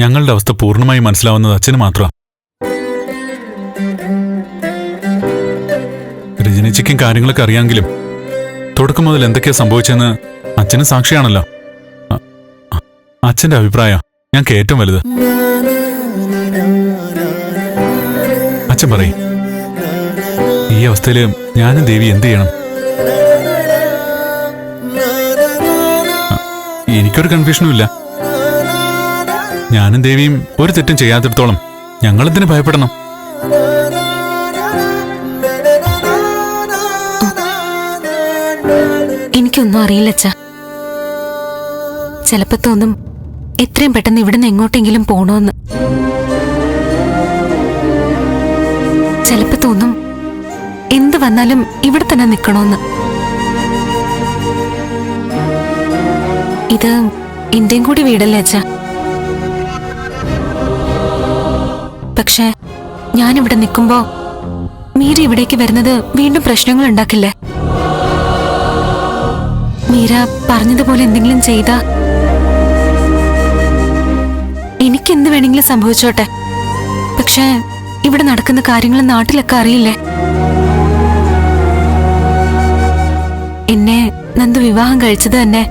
ഞങ്ങളുടെ അവസ്ഥ പൂർണമായി മനസ്സിലാവുന്നത് അച്ഛന് മാത്രമാണ് രജനിച്ചയ്ക്കും കാര്യങ്ങളൊക്കെ അറിയാമെങ്കിലും തുടക്കം മുതൽ എന്തൊക്കെയാ സംഭവിച്ചെന്ന് അച്ഛന് സാക്ഷിയാണല്ലോ. അച്ഛന്റെ അഭിപ്രായം ഞാൻ ഏറ്റവും വലുത്. അച്ഛൻ പറയും ഈ അവസ്ഥയിൽ ഞാനും ദേവി എന്ത് ചെയ്യണം? എനിക്കൊരു കൺഫ്യൂഷനും ഇല്ല. ഞാനും ദേവിയും ഒരു തെറ്റും ചെയ്യാത്തിടത്തോളം ഞങ്ങളെന്തിനു ഭയപ്പെടണം? എനിക്കൊന്നും അറിയില്ല അച്ഛ. ചിലപ്പോ തോന്നും എത്രയും പെട്ടെന്ന് ഇവിടുന്ന് എങ്ങോട്ടെങ്കിലും പോണോന്ന്. ചിലപ്പോ തോന്നും എന്ത് വന്നാലും ഇവിടെ തന്നെ നിക്കണോന്ന്. ഇത് എന്റെയും കൂടി വീടല്ലേ അച്ഛ? പക്ഷേ ഞാനിവിടെ നിൽക്കുമ്പോ മീര ഇവിടേക്ക് വരുന്നത് വീണ്ടും പ്രശ്നങ്ങൾ ഉണ്ടാക്കില്ലേ? മീര പറഞ്ഞതുപോലെ എന്തെങ്കിലും ചെയ്ത? എനിക്ക് എന്ത് വേണമെങ്കിലും സംഭവിച്ചോട്ടെ. പക്ഷേ ഇവിടെ നടക്കുന്ന കാര്യങ്ങൾ നാട്ടിലൊക്കെ അറിയില്ലേ? എന്നെ നന്ദു വിവാഹം കഴിച്ചത് തന്നെ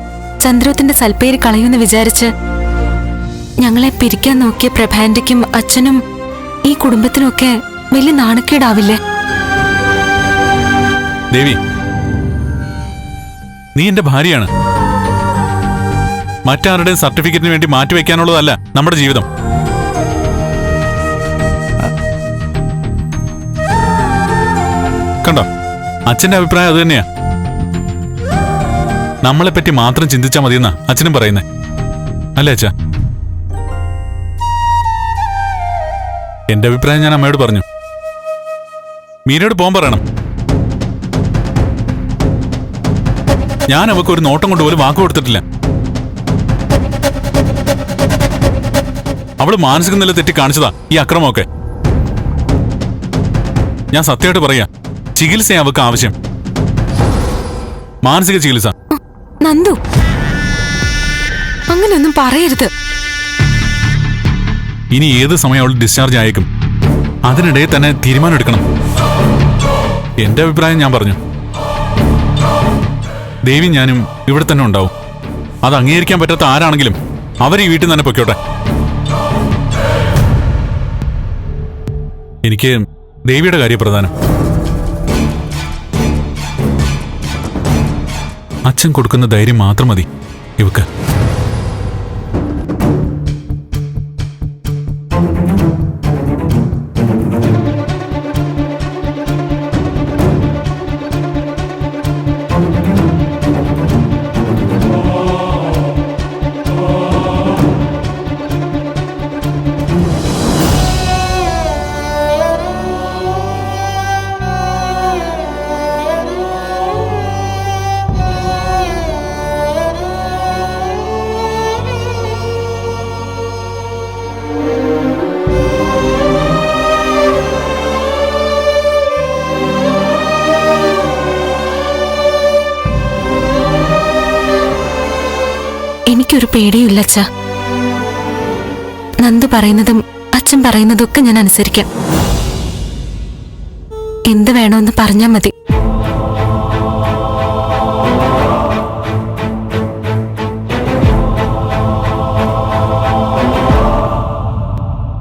ചന്ദ്രത്തിന്റെ സൽപ്പേര് കളയുമെന്ന് വിചാരിച്ച് ഞങ്ങളെ പിരിക്കാൻ നോക്കിയ പ്രഭാന്റിക്കും അച്ഛനും ഈ കുടുംബത്തിനൊക്കെ വലിയ നാണക്കേടാവില്ലേ? ദേവി നീ എന്റെ ഭാര്യയാണ്. മറ്റാരുടെയും സർട്ടിഫിക്കറ്റിന് വേണ്ടി മാറ്റിവെക്കാനുള്ളതല്ല നമ്മുടെ ജീവിതം. കണ്ടോ? അച്ഛന്റെ അഭിപ്രായം അത് തന്നെയാ. നമ്മളെപ്പറ്റി മാത്രം ചിന്തിച്ചാൽ മതിയെന്നാ അച്ഛനും പറയുന്നേ. അല്ലേ അച്ഛ? എന്റെ അഭിപ്രായം ഞാൻ അമ്മയോട് പറഞ്ഞു. മീനയോട് പോകാൻ പറയണം. ഞാൻ അവക്ക് ഒരു നോട്ടം കൊണ്ട് പോലും വാക്ക് കൊടുത്തിട്ടില്ല. അവൾ മാനസിക നില തെറ്റി കാണിച്ചതാ ഈ അക്രമമൊക്കെ. ഞാൻ സത്യമായിട്ട് പറയാ ചികിത്സ അവക്ക് ആവശ്യം. മാനസിക ചികിത്സ. നന്ദു. അങ്ങനെയൊന്നും പറയരുത്. ഇനി ഏത് സമയം അവൾ ഡിസ്ചാർജ് ആയേക്കും? അതിനിടയിൽ തന്നെ തീരുമാനം എടുക്കണം എന്റെ അഭിപ്രായം ഞാൻ പറഞ്ഞു. ദേവി ഞാനും ഇവിടെ തന്നെ ഉണ്ടാവും. അത് അംഗീകരിക്കാൻ പറ്റാത്ത ആരാണെങ്കിലും അവർ ഈ വീട്ടിൽ തന്നെ പൊയ്ക്കോട്ടെ. എനിക്ക് ദേവിയുടെ കാര്യം പ്രധാനം. അച്ഛൻ കൊടുക്കുന്ന ധൈര്യം മാത്രം മതി ഇവക്ക്. എനിക്കൊരു പേടിയുമില്ല അച്ഛ. നന്ദു പറയുന്നതും അച്ഛൻ പറയുന്നതും ഒക്കെ ഞാൻ അനുസരിക്കാം. എന്ത് വേണമെന്ന് പറഞ്ഞാൽ മതി.